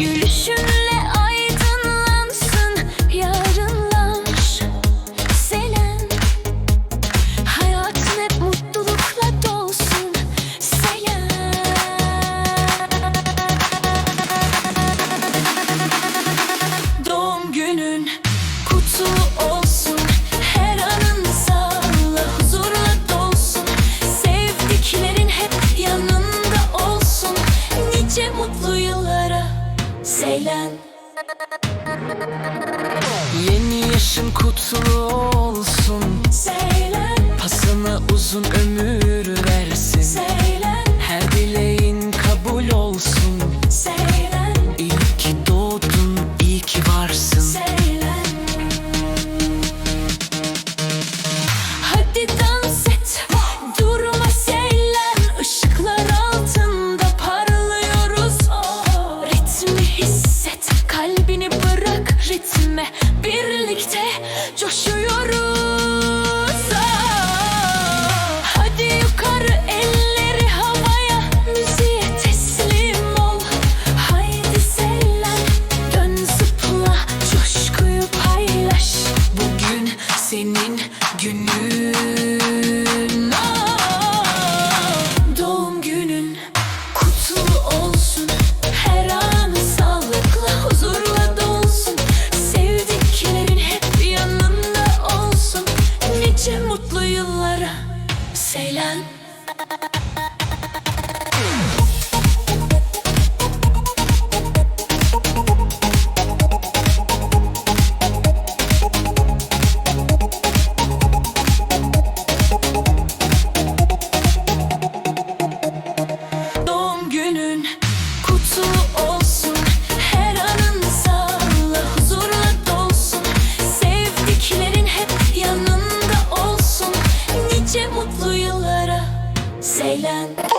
Gülüşünle Yeni yaşın kutlu olsun. Seylen Pasına uzun ömür versin. Seylen Her dileğin kabul olsun. Seylen İyi ki doğdun, iyi ki varsın. Seylen Hadi dans et. Durma seylen Işıklar altında parlıyoruz. Ritmi hisset. Kalbini bırak ritme Birlikte coşuyoruz Ceylon.